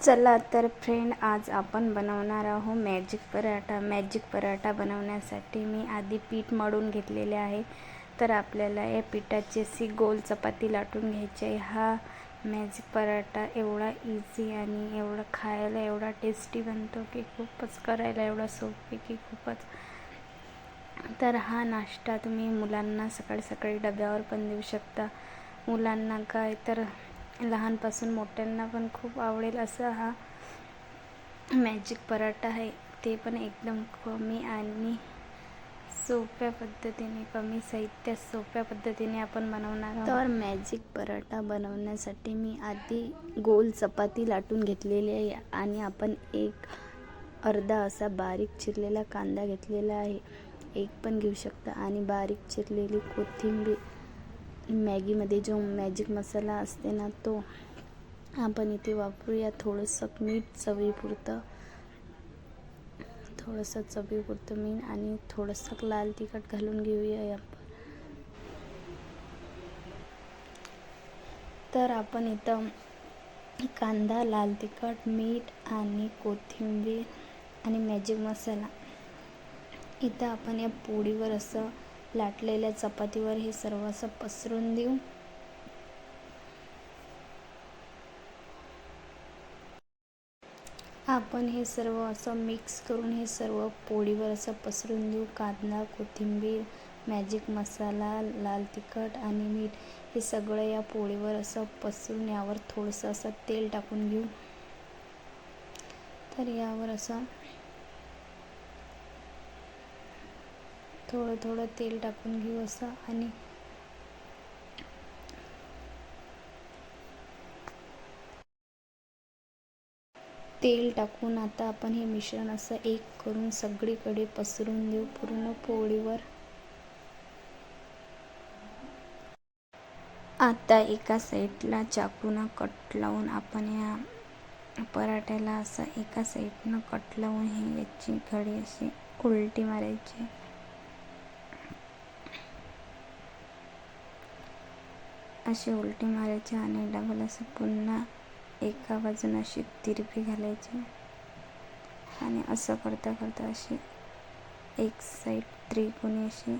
चला तर फ्रेंड आज आपण बनवणार आहोत मॅजिक पराठा. मॅजिक पराठा बनवण्यासाठी मी आधी पीठ मळून घेतलेले आहे. तर आपल्याला या पिठाची अशी गोल चपाती लाटून घ्यायची आहे. हा मॅजिक पराठा एवढा इझी आणि एवढा खायला एवढा टेस्टी बनतो की खूपच करायला एवढा सोपी की खूपच. तर हा नाश्ता तुम्ही मुलांना सकाळी सकाळी डब्यावर पण देऊ शकता. मुलांना काय तर लहानपासून मोठ्यांना पण खूप आवडेल असा हा मॅजिक पराठा आहे. ते पण एकदम कमी आणि सोप्या पद्धतीने कमी साहित्यात सोप्या पद्धतीने आपण बनवणार आहोत. तर मॅजिक पराठा बनवण्यासाठी मी आधी गोल चपाती लाटून घेतलेली आहे आणि आपण एक अर्धा असा बारीक चिरलेला कांदा घेतलेला आहे. एक पण घेऊ शकता आणि बारीक चिरलेली कोथिंबीर मॅगीमध्ये जो मॅजिक मसाला असते ना तो आपण इथे वापरूया. थोडंसं मीठ चवीपुरतं. थोडंसं चवीपुरतं मीठ आणि थोडंसं लाल तिखट घालून घेऊया आपण. तर आपण इथं कांदा लाल तिखट मीठ आणि कोथिंबीर आणि मॅजिक मसाला. इथं आपण या पोळीवर असं लाटलेल्या चपातीवर हे सर्व असं पसरून देऊ. आपण हे सर्व असं मिक्स करून हे सर्व पोळीवर असं पसरून देऊ. कांदा कोथिंबीर मॅजिक मसाला लाल तिखट आणि मीठ हे सगळं या पोळीवर असं पसरून यावर थोडंसं असं तेल टाकून घेऊ. तर यावर असं थोडं थोडं तेल टाकून घेऊ असं आणि तेल टाकून आता आपण हे मिश्रण असं एक करून सगळीकडे पसरून देऊ पूर्ण पोळीवर. आता एका साईडला चाकूनं कट लावून आपण या पराठ्याला असं एका साईडनं कट लावून हे याची घडी अशी उलटी मारायची. अशी उलटी मारायची आणि डबल असं पुन्हा एका बाजून अशी तिरपी घालायची. आणि असं करता करता अशी एक साईड त्रिकोणी अशी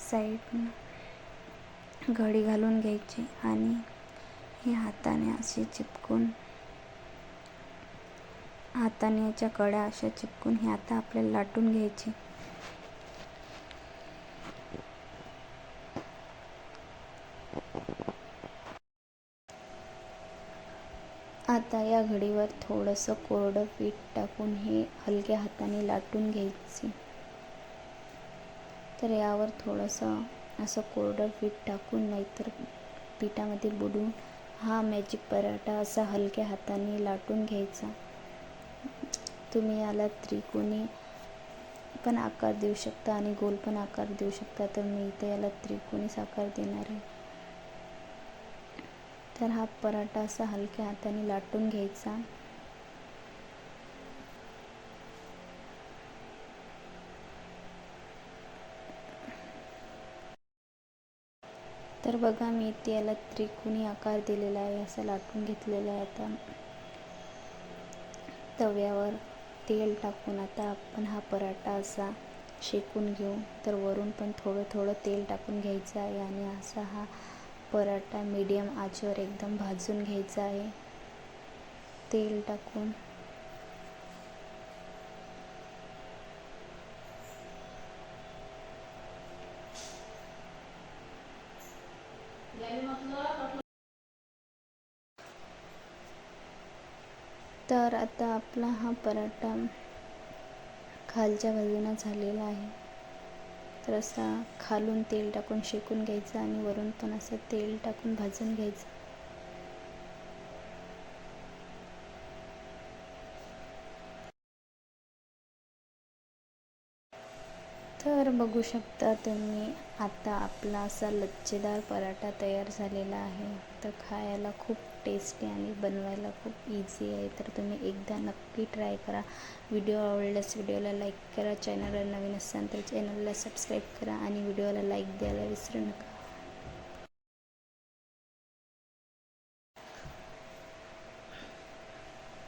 साईड घडी घालून घ्यायची आणि ही हाताने अशी चिपकून हाताने याच्या कड्या अशा चिपकून ही आता आपल्याला लाटून घ्यायची. आता या घडीवर थोडंसं कोरडं पीठ टाकून हे हलक्या हाताने लाटून घ्यायचे. तर यावर थोडंसं असं कोरडं पीठ टाकून नाहीतर पिठामध्ये बुडून हा मॅजिक पराठा असा हलक्या हाताने लाटून घ्यायचा. तुम्ही याला त्रिकोणी पण आकार देऊ शकता आणि गोल पण आकार देऊ शकता तर मी इथे याला त्रिकोणीच आकार देणार आहे. तर हा पराठा असा हलक्या हाताने लाटून घ्यायचा. तर बघा मी इथे याला त्रिकोणी आकार दिलेला आहे असं लाटून घेतलेलं आहे आता. तव्यावर तेल टाकून आता आपण हा पराठा असा शेकून घेऊ. तर वरून पण थोडं थोडं तेल टाकून घ्यायचं आहे आणि असा हा पराठा मीडियम आचेवर एकदम भाजून घ्यायचा आहे. तेल टाकून. तर आता आपला हा पराठा खालच्या बाजूला झालेला आहे. तर असा खालून तेल टाकून शेकून घ्यायचा आणि वरून पण असं तेल टाकून भाजून घ्यायचं. तर बघू शकता तुम्ही आता आपला असा लच्छेदार पराठा तयार झालेला आहे. तर खायला खूप टेस्टी आणि बनवायला खूप इझी आहे. तर तुम्ही एकदा नक्की ट्राय करा. व्हिडिओ आवडल्यास व्हिडिओला लाईक करा. चॅनलला नवीन असाल तर चॅनलला सबस्क्राईब करा आणि व्हिडिओला लाईक द्यायला विसरू नका.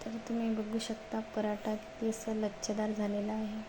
तर तुम्ही बघू शकता पराठा किती असा लच्छेदार झालेला आहे.